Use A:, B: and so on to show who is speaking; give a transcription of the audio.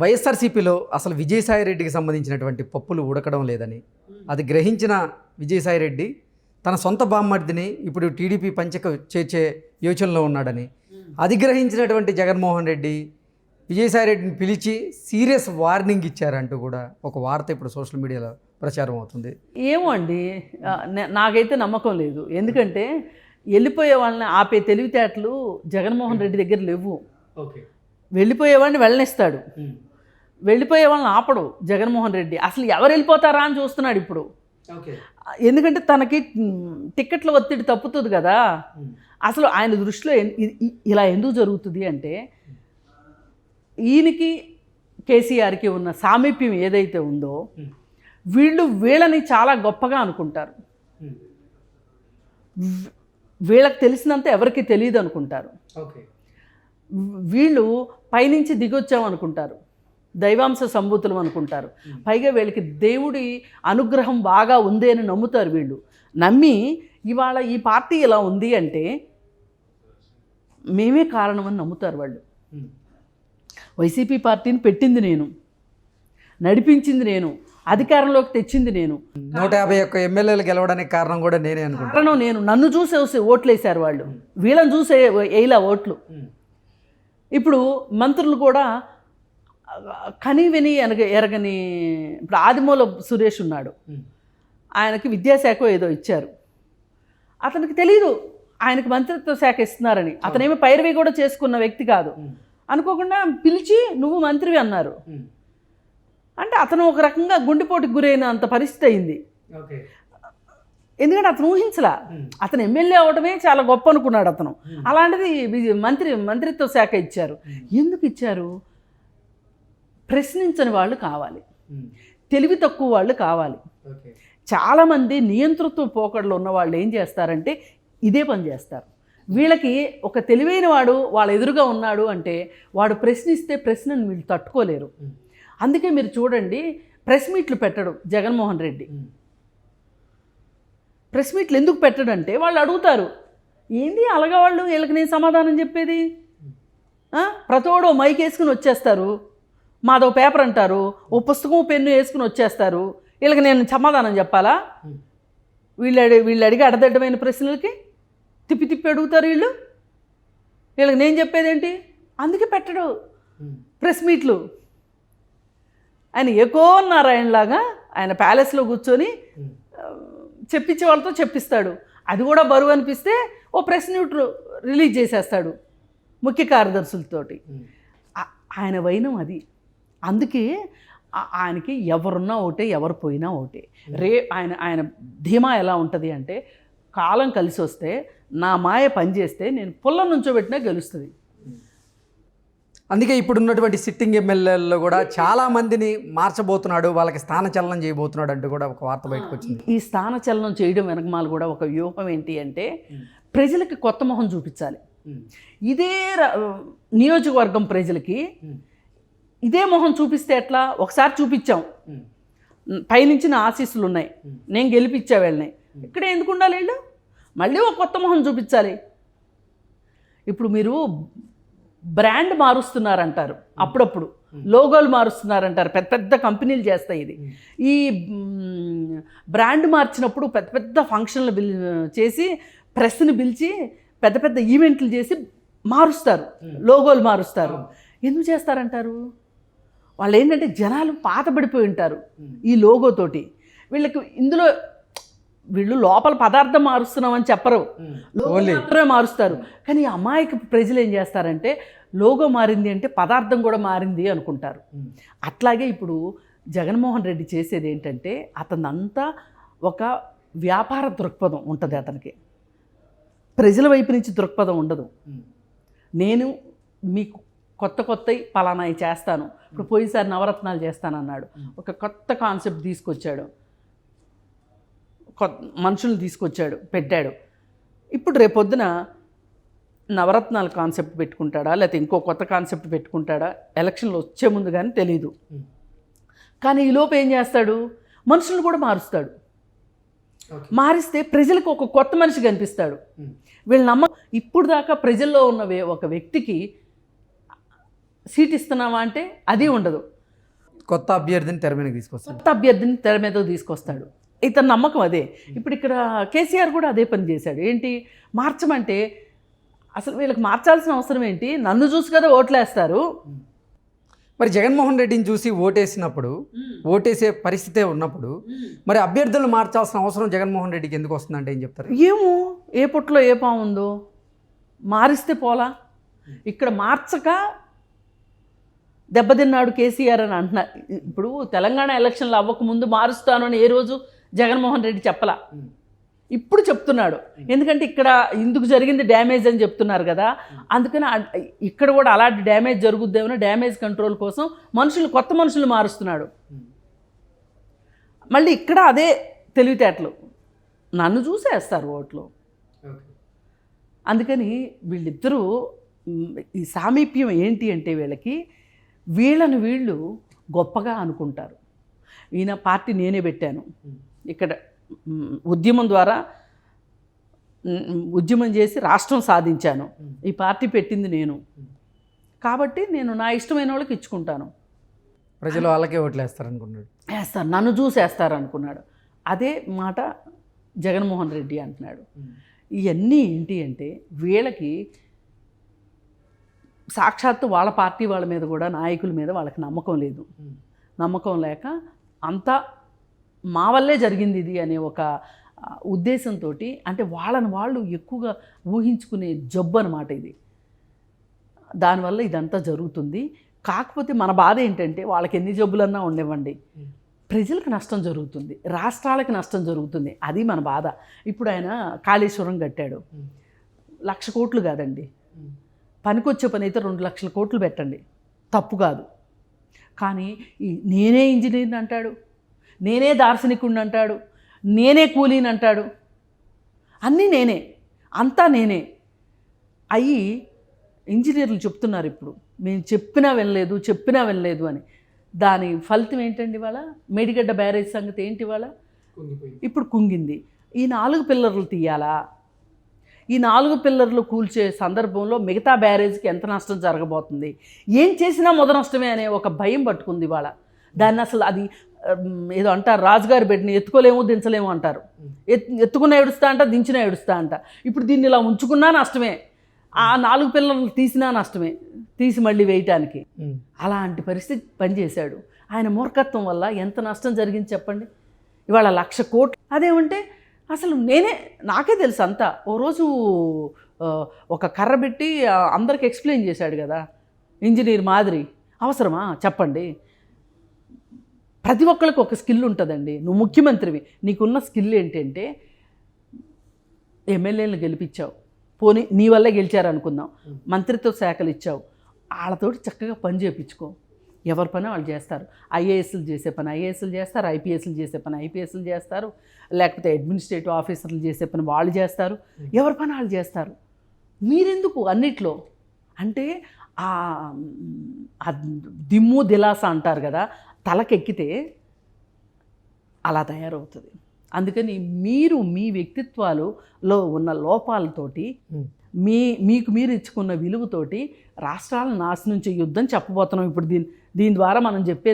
A: వైఎస్ఆర్సీపీలో అసలు విజయసాయి రెడ్డికి సంబంధించినటువంటి పప్పులు ఉడకడం లేదని. అది గ్రహించిన విజయసాయి రెడ్డి తన సొంత బామ్మర్దిని ఇప్పుడు టీడీపీ పంచకు చేర్చే యోచనలో ఉన్నాడని. అది గ్రహించినటువంటి జగన్మోహన్ రెడ్డి విజయసాయి రెడ్డిని పిలిచి సీరియస్ వార్నింగ్ ఇచ్చారంటూ కూడా ఒక వార్త ఇప్పుడు సోషల్ మీడియాలో ప్రచారం అవుతుంది.
B: ఏమో అండి నాకైతే నమ్మకం లేదు. ఎందుకంటే వెళ్ళిపోయే వాళ్ళని ఆపే తెలివితేటలు జగన్మోహన్ రెడ్డి దగ్గర లేవు.
A: ఓకే.
B: వెళ్ళిపోయే వాడిని వెళ్ళనిస్తాడు. వెళ్ళిపోయే వాళ్ళని ఆపడు జగన్మోహన్ రెడ్డి. అసలు ఎవరు వెళ్ళిపోతారా అని చూస్తున్నాడు ఇప్పుడు. ఎందుకంటే తనకి టిక్కెట్ల ఒత్తిడి తప్పుతుంది కదా. అసలు ఆయన దృష్టిలో ఇలా ఎందుకు జరుగుతుంది అంటే ఈయనకి కేసీఆర్కి ఉన్న సామీప్యం ఏదైతే ఉందో వీళ్ళు వీళ్ళని చాలా గొప్పగా అనుకుంటారు. వీళ్ళకి తెలిసినంత ఎవరికి తెలియదు అనుకుంటారు.
A: ఓకే.
B: వీళ్ళు పైనుంచి దిగొచ్చాం అనుకుంటారు దైవాంశ సంభూతులు అనుకుంటారు. పైగా వీళ్ళకి దేవుడి అనుగ్రహం బాగా ఉంది అని నమ్ముతారు వీళ్ళు. నమ్మి ఇవాళ ఈ పార్టీ ఇలా ఉంది అంటే మేమే కారణమని నమ్ముతారు వాళ్ళు. వైసీపీ పార్టీని పెట్టింది నేను. నడిపించింది నేను. అధికారంలోకి తెచ్చింది నేను.
A: నూట యాభై ఒక్క ఎమ్మెల్యేలు గెలవడానికి కారణం కూడా నేనే అనుకుంటా.
B: కారణం నేను. నన్ను చూసి వేసి ఓట్లు వేశారు వాళ్ళు. వీళ్ళని చూసే వేయలా ఓట్లు. ఇప్పుడు మంత్రులు కూడా కని విని ఎనగ ఎరగని ఇప్పుడు ఆదిమూల సురేష్ ఉన్నాడు. ఆయనకి విద్యాశాఖ ఏదో ఇచ్చారు. అతనికి తెలియదు ఆయనకి మంత్రిత్వ శాఖ ఇస్తున్నారని. అతనేమి పైరవి కూడా చేసుకున్న వ్యక్తి కాదు. అనుకోకుండా పిలిచి నువ్వు మంత్రివి అన్నారు. అంటే అతను ఒక రకంగా గుండెపోటుకు గురైన అంత పరిస్థితి అయింది. ఎందుకంటే అతను ఊహించలా. అతను ఎమ్మెల్యే అవడమే చాలా గొప్ప అనుకున్నాడు అతను. అలాంటిది మంత్రి మంత్రిత్వ శాఖ ఇచ్చారు. ఎందుకు ఇచ్చారు? ప్రశ్నించని వాళ్ళు కావాలి. తెలివి తక్కువ వాళ్ళు కావాలి. చాలామంది నియంతృత్వ పోకడలు ఉన్న వాళ్ళు ఏం చేస్తారంటే ఇదే పని చేస్తారు. వీళ్ళకి ఒక తెలివైన వాడు వాళ్ళ ఎదురుగా ఉన్నాడు అంటే వాడు ప్రశ్నిస్తే ప్రశ్నను వీళ్ళు తట్టుకోలేరు. అందుకే మీరు చూడండి ప్రెస్ మీట్లు పెట్టడం జగన్మోహన్ రెడ్డి. ప్రెస్ మీట్లు ఎందుకు పెట్టడంటే వాళ్ళు అడుగుతారు ఏంది అలగా వాళ్ళు వీళ్ళకి నేను సమాధానం చెప్పేది? ప్రతోడు మైక్ వేసుకుని వచ్చేస్తారు. మాదో పేపర్ అంటారు ఓ పుస్తకం పెన్ను వేసుకుని వచ్చేస్తారు. వీళ్ళకి నేను సమాధానం చెప్పాలా? వీళ్ళు అడి వీళ్ళు అడిగి అడదడ్డమైన ప్రశ్నలకి తిప్పి తిప్పి అడుగుతారు వీళ్ళు. వీళ్ళకి నేను చెప్పేదేంటి అందుకే పెట్టడు. ప్రెస్ మీట్లు. ఆయన ఏకో నారాయణలాగా ఆయన ప్యాలెస్లో కూర్చొని చెప్పించే వాళ్ళతో చెప్పిస్తాడు. అది కూడా బరువు అనిపిస్తే ఓ ప్రెస్ మీట్ రిలీజ్ చేసేస్తాడు ముఖ్య కార్యదర్శులతోటి. ఆయన వైనం అది. అందుకే ఆయనకి ఎవరున్నా ఒకటే ఎవరు పోయినా ఒకటే. రే ఆయన ఆయన ధీమా ఎలా ఉంటుంది అంటే కాలం కలిసి వస్తే నా మాయ పనిచేస్తే నేను పుల్ల నుంచోబెట్టినా గెలుస్తుంది.
A: అందుకే ఇప్పుడు ఉన్నటువంటి సిట్టింగ్ ఎమ్మెల్యేలలో కూడా చాలా మందిని మార్చబోతున్నాడు వాళ్ళకి స్థానచలనం చేయబోతున్నాడు అంటూ కూడా ఒక వార్త బయటకు వచ్చింది.
B: ఈ స్థానచలనం చేయడం వెనకమాల కూడా ఒక వ్యూహం ఏంటి అంటే ప్రజలకి కొత్త మొహం చూపించాలి. ఇదే నియోజకవర్గం ప్రజలకి ఇదే మొహం చూపిస్తే ఎట్లా? ఒకసారి చూపించాం. పైనుంచి నా ఆశీస్సులు ఉన్నాయి. నేను గెలిపించా వెళ్ళినాయి ఇక్కడ ఎందుకు ఉండాలి వీళ్ళు? మళ్ళీ ఒక కొత్త మొహం చూపించాలి. ఇప్పుడు మీరు బ్రాండ్ మారుస్తున్నారంటారు అప్పుడప్పుడు. లోగోలు మారుస్తున్నారంటారు. పెద్ద పెద్ద కంపెనీలు చేస్తాయి ఇది. ఈ బ్రాండ్ మార్చినప్పుడు పెద్ద పెద్ద ఫంక్షన్లు పిల్ చేసి ప్రెస్ని పిలిచి పెద్ద పెద్ద ఈవెంట్లు చేసి మారుస్తారు. లోగోలు మారుస్తారు. ఎందుకు చేస్తారంటారు? వాళ్ళు ఏంటంటే జనాలు పాతబడిపోయి ఉంటారు ఈ లోగోతోటి వీళ్ళకి ఇందులో వీళ్ళు లోపల పదార్థం మారుస్తున్నామని చెప్పరు. లోగో మాత్రమే మారుస్తారు. కానీ ఈ అమాయక ప్రజలు ఏం చేస్తారంటే లోగో మారింది అంటే పదార్థం కూడా మారింది అనుకుంటారు. అట్లాగే ఇప్పుడు జగన్మోహన్ రెడ్డి చేసేది ఏంటంటే అతనంతా ఒక వ్యాపార దృక్పథం ఉంటుంది అతనికి. ప్రజల వైపు నుంచి దృక్పథం ఉండదు. నేను మీకు కొత్త కొత్త పలానాయి చేస్తాను. ఇప్పుడు పోయినసారి నవరత్నాలు చేస్తానన్నాడు. ఒక కొత్త కాన్సెప్ట్ తీసుకొచ్చాడు. కొత్త మనుషులు తీసుకొచ్చాడు పెట్టాడు. ఇప్పుడు రేపొద్దున నవరత్నాల కాన్సెప్ట్ పెట్టుకుంటాడా? లేకపోతే ఇంకో కొత్త కాన్సెప్ట్ పెట్టుకుంటాడా? ఎలక్షన్లు వచ్చే ముందు కానీ తెలియదు కానీ ఈ లోపు ఏం చేస్తాడు? మనుషులను కూడా మారుస్తాడు. మారిస్తే ప్రజలకు ఒక కొత్త మనిషి కనిపిస్తాడు. వీళ్ళు నమ్మ ఇప్పుడు దాకా ప్రజల్లో ఉన్న ఒక వ్యక్తికి సీట్ ఇస్తున్నావా అంటే అది ఉండదు.
A: కొత్త అభ్యర్థిని తెర మీదకి తీసుకొస్తారు
B: కొత్త అభ్యర్థిని తెర మీద తీసుకొస్తాడు. ఇతని నమ్మకం అదే. ఇప్పుడు ఇక్కడ కేసీఆర్ కూడా అదే పని చేశాడు. ఏంటి? మార్చమంటే అసలు వీళ్ళకి మార్చాల్సిన అవసరం ఏంటి? నన్ను చూసి కదా ఓట్లేస్తారు.
A: మరి జగన్మోహన్ రెడ్డిని చూసి ఓటేసినప్పుడు ఓటేసే పరిస్థితే ఉన్నప్పుడు మరి అభ్యర్థులను మార్చాల్సిన అవసరం జగన్మోహన్ రెడ్డికి ఎందుకు వస్తుందంటే ఏం చెప్తారు?
B: ఏమో? ఏ పుట్లో ఏ పాము ఉందో? మారిస్తే పోలా? ఇక్కడ మార్చక దెబ్బతిన్నాడు కేసీఆర్ అని అంటున్నారు ఇప్పుడు తెలంగాణ ఎలక్షన్లు అవ్వకముందు మారుస్తాను అని ఏ రోజు జగన్మోహన్ రెడ్డి చెప్పలా? ఇప్పుడు చెప్తున్నాడు. ఎందుకంటే ఇక్కడ ఇందుకు జరిగింది డ్యామేజ్ అని చెప్తున్నారు కదా. అందుకని ఇక్కడ కూడా అలాంటి డ్యామేజ్ జరుగుద్దేమో డ్యామేజ్ కంట్రోల్ కోసం మనుషులు కొత్త మనుషులు మారుస్తున్నాడు. మళ్ళీ ఇక్కడ అదే తెలివితేటలు. నన్ను చూసేస్తారు ఓట్లు. అందుకని వీళ్ళిద్దరూ ఈ సామీప్యం ఏంటి అంటే వీళ్ళకి వీళ్ళని వీళ్ళు గొప్పగా అనుకుంటారు. ఈయన పార్టీ నేనే పెట్టాను. ఇక్కడ ఉద్యమం ద్వారా ఉద్యమం చేసి రాష్ట్రం సాధించాను. ఈ పార్టీ పెట్టింది నేను. కాబట్టి నేను నా ఇష్టమైన వాళ్ళకి ఇచ్చుకుంటాను.
A: ప్రజలు వాళ్ళకే ఓట్లేస్తారు అనుకున్నాడు
B: వేస్తారు. నన్ను చూసేస్తారు అనుకున్నాడు అదే మాట జగన్మోహన్ రెడ్డి అంటున్నాడు. ఇవన్నీ ఏంటి అంటే వీళ్ళకి సాక్షాత్తు వాళ్ళ పార్టీ వాళ్ళ మీద కూడా నాయకుల మీద వాళ్ళకి నమ్మకం లేదు. నమ్మకం లేక అంతా మా వల్లే జరిగింది ఇది అనే ఒక ఉద్దేశంతో అంటే వాళ్ళని వాళ్ళు ఎక్కువగా ఊహించుకునే జబ్బు అనమాట ఇది. దానివల్ల ఇదంతా జరుగుతుంది. కాకపోతే మన బాధ ఏంటంటే వాళ్ళకి ఎన్ని జబ్బులన్నా ఉండేవ్వండి ప్రజలకు నష్టం జరుగుతుంది. రాష్ట్రాలకు నష్టం జరుగుతుంది. అది మన బాధ. ఇప్పుడు ఆయన కాళేశ్వరం కట్టాడు. లక్ష కోట్లు కాదండి. పనికొచ్చే పని అయితే రెండు లక్షల కోట్లు పెట్టండి. తప్పు కాదు. కానీ ఈ నేనే ఇంజనీర్ని అంటాడు నేనే దార్శనికుడిని అంటాడు నేనే కూలీని అంటాడు. అన్నీ నేనే అంతా నేనే. అయ్యి ఇంజనీర్లు చెప్తున్నారు ఇప్పుడు మేము చెప్పినా వినలేదు చెప్పినా వినలేదు అని. దాని ఫలితం ఏంటండి ఇవాళ? మేడిగడ్డ బ్యారేజ్ సంగతి ఏంటి ఇవాళ? ఇప్పుడు కుంగింది. ఈ నాలుగు పిల్లర్లు తీయాలా? ఈ నాలుగు పిల్లర్లు కూల్చే సందర్భంలో మిగతా బ్యారేజ్కి ఎంత నష్టం జరగబోతుంది? ఏం చేసినా మొద నష్టమే అనే ఒక భయం పట్టుకుంది ఇవాళ. దాన్ని అసలు అది ఏదో అంటారు రాజుగారి బిడ్డని ఎత్తుకోలేము దించలేము అంటారు. ఎత్ ఎత్తుకున్న ఏడుస్తా అంట దించిన ఏడుస్తా అంట. ఇప్పుడు దీన్ని ఇలా ఉంచుకున్నా నష్టమే. ఆ నాలుగు పిల్లర్లు తీసినా నష్టమే. తీసి మళ్ళీ వేయటానికి. అలాంటి పరిస్థితి పనిచేశాడు. ఆయన మూర్ఖత్వం వల్ల ఎంత నష్టం జరిగింది చెప్పండి? ఇవాళ లక్ష కోట్లు. అదేమంటే అసలు నేనే నాకే తెలుసు అంతా. ఓ రోజు ఒక కర్ర పెట్టి అందరికి ఎక్స్ప్లెయిన్ చేశాడు కదా ఇంజనీర్ మాదిరి. అవసరమా? చెప్పండి. ప్రతి ఒక్కరికి ఒక స్కిల్ ఉంటుందండి. నువ్వు ముఖ్యమంత్రివి. నీకున్న స్కిల్ ఏంటంటే ఎమ్మెల్యేలను గెలిపించావు. పోనీ నీ వల్లే గెలిచారు అనుకుందాం మంత్రిత్వ శాఖలు ఇచ్చావు. వాళ్ళతోటి చక్కగా పని చేయించుకో ఎవరి పని వాళ్ళు చేస్తారు. ఐఏఎస్లు చేసే పని ఐఏఎస్లు చేస్తారు ఐపీఎస్లు చేసే పని ఐపీఎస్లు చేస్తారు లేకపోతే అడ్మినిస్ట్రేటివ్ ఆఫీసర్లు చేసే పని వాళ్ళు చేస్తారు. ఎవరి పని వాళ్ళు చేస్తారు? మీరెందుకు అన్నిట్లో? అంటే ఆ దిమ్ము దిలాస అంటారు కదా తలకెక్కితే అలా తయారవుతుంది. అందుకని మీరు మీ వ్యక్తిత్వాలలో ఉన్న లోపాలతోటి మీ మీకు మీరు ఇచ్చుకున్న విలువతోటి రాష్ట్రాలను నాశనం చేయొద్దని చెప్పబోతున్నాం ఇప్పుడు దీని దీని ద్వారా మనం చెప్పేది